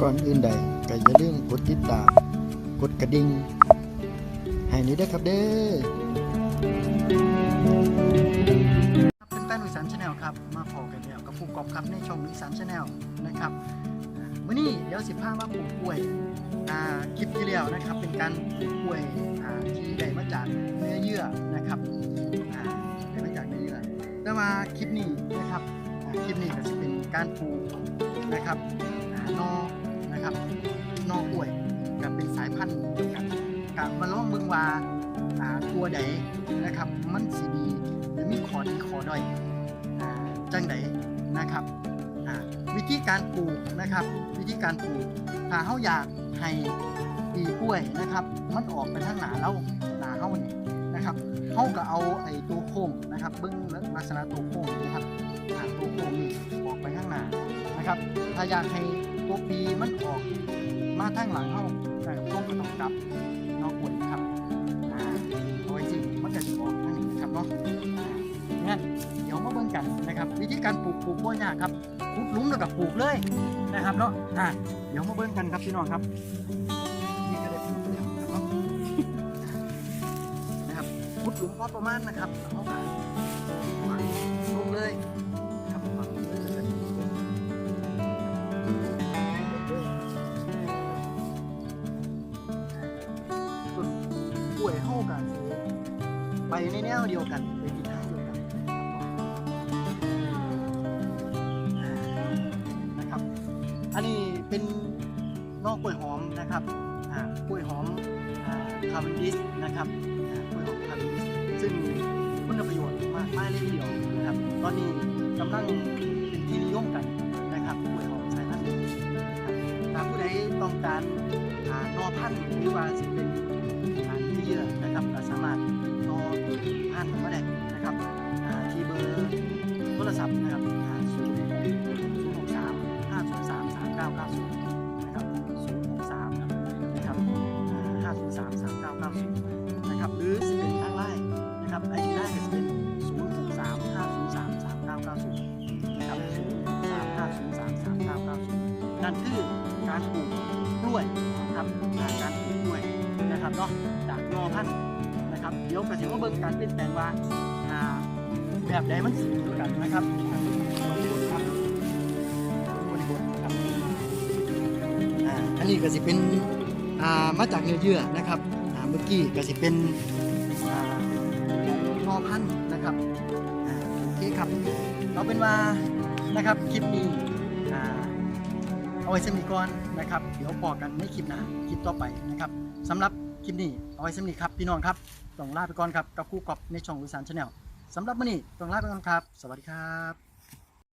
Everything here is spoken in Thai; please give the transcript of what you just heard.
ก่อนอื่นใดก็อย่าลืมกดติดตาม กดกระดิ่งให้นี้ด้วยครับเด้อเป็นแฟนวิสานชาแนลครับ มาพอกันแล้วกับผู้กอบครับในช่องวิสานชาแนลนะครับอ่ามื้อนี้เดี๋ยวสิพามาปลูกกล้วยคลิปที่แล้วนะครับ เป็นการปลูกกล้วยที่ได้มาจากเนื้อเยื่อนะครับได้มาจากเนื้อเยื่อแต่ว่าคลิปนี้นะครับคลิปนี้ก็จะเป็นการปลูกนะครับนอ นะครับ นอกล้วยกับเป็นสายพันธุ์เดียวกันกับมาลองเมืองว่าตัวใดนะครับ มันสีดีหรือมีขอดีขอด้อยจังใดนะครับวิธีการปลูกนะครับ วิธีการปลูกถ้าเฮาอยากให้ปีกล้วยนะครับ มันออกไปทางหนาเราหนาเฮานี่นะครับเขาก็เอาไอ้ตัวโค้งนะครับ เบิ้งลักษณะตัวโค้งนะครับอ่าตัวโค้งนี่ออกไปข้างหน้านะครับ ถ้าอยากให้ ตัวปีมันออกมาทางหลังเข้าแต่โค้งก็ต้องกลับนอกกวนครับอ่าเอาไว้สิมันจะออกนั่นเองครับเนาะงั้นเดี๋ยวมาเบิ่งกันนะครับ วิธีการปลูกปลูกบ่ยากครับขุดหลุมแล้วก็ปลูกเลยนะครับเนาะอ่าเดี๋ยวมาเบิ่งกันครับพี่น้องครับนี่ก็ได้ปลูกแล้วนะครับขุดหลุมพอประมาณนะครับเอาไปลงเลย กล้วยเข้ากันไปในแนวเดียวกันไปทิศทางเดียวกันนะครับ อันนี้เป็นนอกกล้วยหอมนะครับอ่ากล้วยหอมคาร์บอนดิสนะครับอ่ากล้วยหอมคาร์บอนดิสซึ่งคุณประโยชน์มากมากเลยทีเดียวนะครับ ตอนนี้กำลังเป็นที่นิยมกันนะครับกล้วยหอมสายพันธุ์ถ้าผู้ใดต้องการอ่านอพันธุ์หรือว่าสิเป็น นั่นคือการปลูกกล้วยนะครับการปลูกกล้วยนะครับเนาะจากนอพันธุ์นะครับเดี๋ยวกระสิว่าเบิ่งการเปลี่ยนแปลงว่าแบบใดมันสีเดียวกันนะครับอันนี้ก็สิเป็นมาจากเนื้อเยื่อนะครับเมื่อกี้ก็สิเป็นนอพันธุ์นะครับโอเคครับ เราเป็นว่านะครับคลิปนี้ เอาไว้สมีก่อนนะครับ เดี๋ยวพอกันในคลิปหน้าคลิปต่อไปนะครับสำหรับคลิปนี้เอาไว้สมีครับพี่น้องครับต้องลาไปก่อนครับกับคู่กอบในช่องวิสานชาแนลสำหรับวันนี้ต้องลาไปก่อนครับ สวัสดีครับ